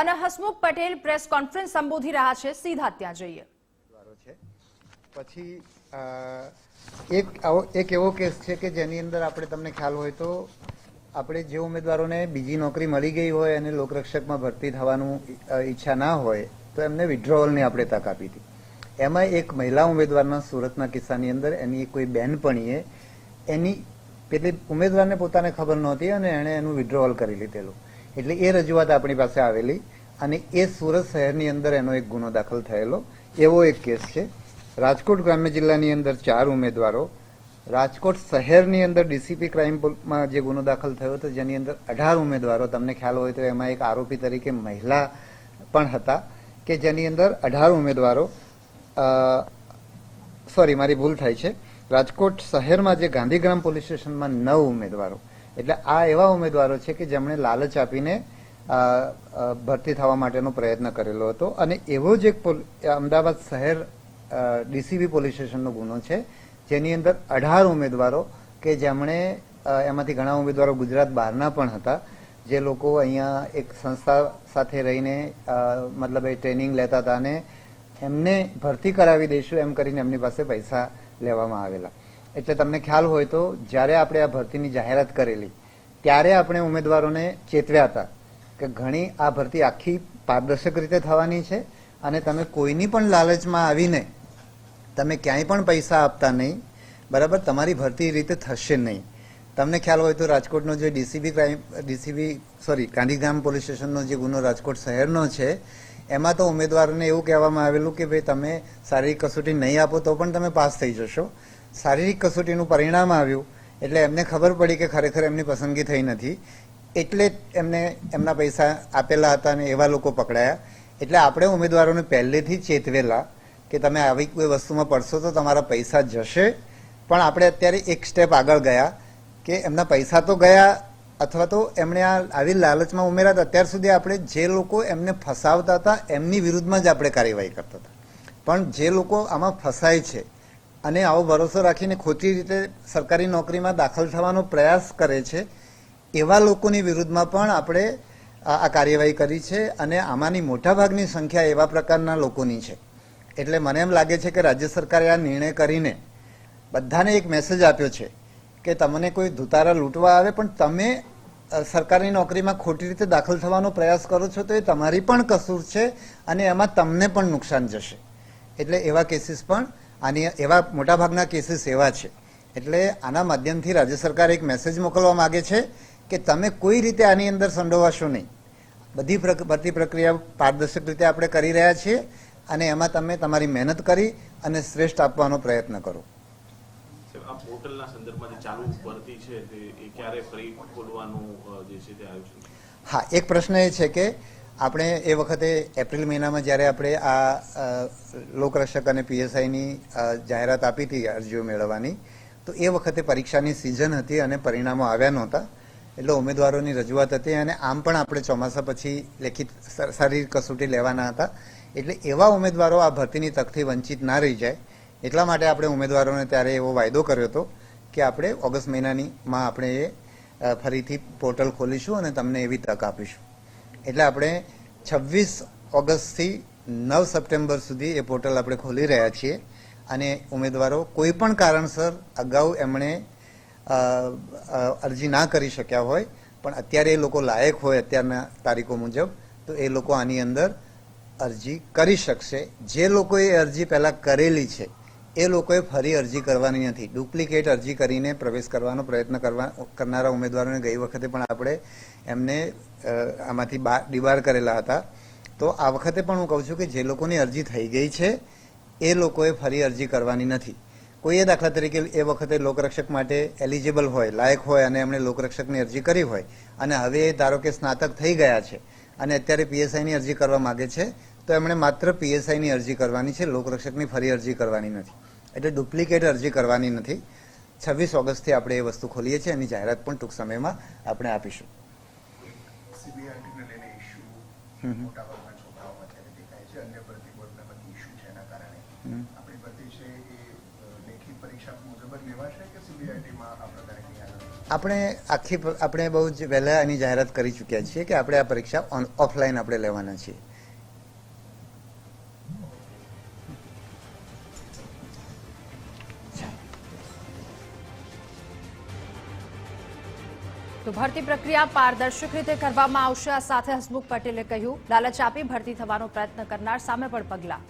અને Hasmukh Patel press conference સંબોધી રહ્યા છે. સીધા ત્યાં જઈએ. પછી એક એક એવો કેસ છે કે જેની અંદર આપણે તમને ખ્યાલ હોય તો આપણે જે ઉમેદવારોને બીજી નોકરી મળી ગઈ હોય અને લોકરક્ષકમાં ભરતી થવાનું ઈચ્છા ના હોય, તો એમને વિડ્રોવલની આપણે તક આપી હતી. એમાં એક મહિલા ઉમેદવારના સુરતના કિસ્સાની અંદર એની કોઈ બહેનપણીએ એની પેલી ઉમેદવારને પોતાને ખબર નહોતી અને એણે એનું વિડ્રોવલ કરી લીધેલું. એટલે એ રજૂઆત આપણી પાસે આવેલી અને એ સુરત શહેરની અંદર એનો એક ગુનો દાખલ થયેલો. એવો એક કેસ છે. રાજકોટ ગ્રામ્ય જિલ્લાની અંદર ચાર ઉમેદવારો, રાજકોટ શહેરની અંદર ડીસીપી ક્રાઇમમાં જે ગુનો દાખલ થયો હતો, જેની અંદર અઢાર ઉમેદવારો, તમને ખ્યાલ હોય તો એમાં એક આરોપી તરીકે મહિલા પણ હતા, કે જેની અંદર અઢાર ઉમેદવારો સોરી, મારી ભૂલ થાય છે. રાજકોટ શહેરમાં જે ગાંધીગ્રામ પોલીસ સ્ટેશનમાં નવ ઉમેદવારો એટલે આ એવા ઉમેદવારો છે કે જેમણે લાલચ આપીને ભરતી થવા માટેનો પ્રયત્ન કરેલો હતો. અને એવો જ એક અમદાવાદ શહેર ડીસીબી પોલીસ સ્ટેશનનો ગુનો છે, જેની અંદર અઢાર ઉમેદવારો કે જેમણે એમાંથી ઘણા ઉમેદવારો ગુજરાત બહારના પણ હતા, જે લોકો અહીંયા એક સંસ્થા સાથે રહીને મતલબ એ ટ્રેનિંગ લેતા હતા અને એમને ભરતી કરાવી દઈશું એમ કરીને એમની પાસે પૈસા લેવામાં આવેલા. એટલે તમને ખ્યાલ હોય તો જ્યારે આપણે આ ભરતીની જાહેરાત કરેલી, ત્યારે આપણે ઉમેદવારોને ચેતવ્યા હતા કે ઘણી આ ભરતી આખી પારદર્શક રીતે થવાની છે અને તમે કોઈની પણ લાલચમાં આવીને તમે ક્યાંય પણ પૈસા આપતા નહીં, બરાબર? તમારી ભરતી રીતે થશે નહીં. તમને ખ્યાલ હોય તો રાજકોટનો જે DCB crime, DCB, sorry, Gandhidham police સ્ટેશનનો જે ગુનો રાજકોટ શહેરનો છે, એમાં તો ઉમેદવારોને એવું કહેવામાં આવેલું કે ભાઈ તમે શારીરિક કસોટી નહીં આપો તો પણ તમે પાસ થઈ જશો. શારીરિક કસોટીનું પરિણામ આવ્યું એટલે એમને ખબર પડી કે ખરેખર એમની પસંદગી થઈ નથી. એટલે જ એમને એમના પૈસા આપેલા હતા અને એવા લોકો પકડાયા. એટલે આપણે ઉમેદવારોને પહેલેથી ચેતવેલા કે તમે આવી કોઈ વસ્તુમાં પડશો તો તમારા પૈસા જશે. પણ આપણે અત્યારે એક સ્ટેપ આગળ ગયા કે એમના પૈસા તો ગયા અથવા તો એમણે આ આવી લાલચમાં ઉમેરા હતા. અત્યાર સુધી આપણે જે લોકો એમને ફસાવતા હતા, એમની વિરુદ્ધમાં જ આપણે કાર્યવાહી કરતા હતા. પણ જે લોકો આમાં ફસાય છે અને આવો ભરોસો રાખીને ખોટી રીતે સરકારી નોકરીમાં દાખલ થવાનો પ્રયાસ કરે છે, એવા લોકોની વિરુદ્ધમાં પણ આપણે આ કાર્યવાહી કરી છે અને આમાંની મોટાભાગની સંખ્યા એવા પ્રકારના લોકોની છે. એટલે મને એમ લાગે છે કે રાજ્ય સરકારે આ નિર્ણય કરીને બધાને એક મેસેજ આપ્યો છે કે તમને કોઈ ધુતારા લૂંટવા આવે પણ તમે સરકારી નોકરીમાં ખોટી રીતે દાખલ થવાનો પ્રયાસ કરો છો તો એ તમારી પણ કસૂર છે અને એમાં તમને પણ નુકસાન જશે. એટલે એવા કેસીસ પણ આની એવા મોટાભાગના કેસીસ એવા છે. એટલે આના માધ્યમથી રાજ્ય સરકાર એક મેસેજ મોકલવા માગે છે કે તમે કોઈ રીતે આની અંદર સંડોવાશો નહીં. બધી ભરતી પ્રક્રિયા પારદર્શક રીતે આપણે કરી રહ્યા છીએ અને એમાં તમે તમારી મહેનત કરી અને શ્રેષ્ઠ આપવાનો પ્રયત્ન કરો. આ પોર્ટલના સંદર્ભમાં ચાલુ ભરતી છે તે ક્યારે ફરી ખોલવાનું જે છે તે આયોજન હા એક પ્રશ્ન એ છે કે આપણે એ વખતે એપ્રિલ મહિનામાં જ્યારે આપણે આ લોકરક્ષક અને પીએસઆઈની જાહેરાત આપી હતી અરજીઓ મેળવવાની, તો એ વખતે પરીક્ષાની સિઝન હતી અને પરિણામો આવ્યા નહોતા. એટલે ઉમેદવારોની રજૂઆત હતી અને આમ પણ આપણે ચોમાસા પછી લેખિત શારીરિક કસોટી લેવાના હતા. એટલે એવા ઉમેદવારો આ ભરતીની તકથી વંચિત ના રહી જાય. એટલા માટે આપણે ઉમેદવારોને ત્યારે એવો વાયદો કર્યો હતો કે આપણે ઓગસ્ટ મહિનાની માં આપણે એ ફરીથી પોર્ટલ ખોલીશું અને તમને એવી તક આપીશું. એટલે આપણે છવ્વીસ ઓગસ્ટથી નવ સપ્ટેમ્બર સુધી એ પોર્ટલ આપણે ખોલી રહ્યા છીએ અને ઉમેદવારો કોઈ પણ કારણસર અગાઉ એમણે અરજી ના કરી શક્યા હોય, પણ અત્યારે એ લોકો લાયક હોય અત્યારના તારીખો મુજબ, તો એ લોકો આની અંદર અરજી કરી શકશે. જે લોકોએ અરજી પહેલાં કરેલી છે એ લોકોએ ફરી અરજી કરવાની નથી. ડુપ્લિકેટ અરજી કરીને પ્રવેશ કરવાનો પ્રયત્ન કરવા, કરનારા ઉમેદવારોને ગઈ વખતે પણ આપણે એમને આમાંથી ડિબાર કરેલા હતા. તો આ વખતે પણ હું કહું છું કે જે લોકોની અરજી થઈ ગઈ છે, એ લોકોએ ફરી અરજી કરવાની નથી. કોઈએ દાખલા તરીકે એ વખતે લોકરક્ષક માટે એલિજિબલ હોય, લાયક હોય અને એમણે લોકરક્ષકની અરજી કરી હોય, અને હવે એ ધારો કે સ્નાતક થઈ ગયા છે, અને અત્યારે પીએસઆઈની અરજી કરવા માગે છે તો એમણે માત્ર પીએસઆઈની અરજી કરવાની છે, લોકરક્ષકની ફરી અરજી કરવાની નથી. એટલે ડુપ્લિકેટ અરજી કરવાની નથી. છવ્વીસ ઓગસ્ટથી આપણે એ વસ્તુ ખોલીએ છીએ, એની જાહેરાત પણ ટૂંક સમયમાં આપણે આપીશું. આપણે આખી આપણે બહુ જ વહેલા એની જાહેરાત કરી ચૂક્યા છીએ કે આપણે આ પરીક્ષા ઓફલાઈન આપણે લેવાના છીએ. તો ભરતી પ્રક્રિયા પારદર્શક રીતે કરવામાં આવશે. આ સાથે હસમુખ પટેલે કહ્યું, લાલચ આપી ભરતી થવાનો પ્રયત્ન કરનાર સામે પણ પગલાં.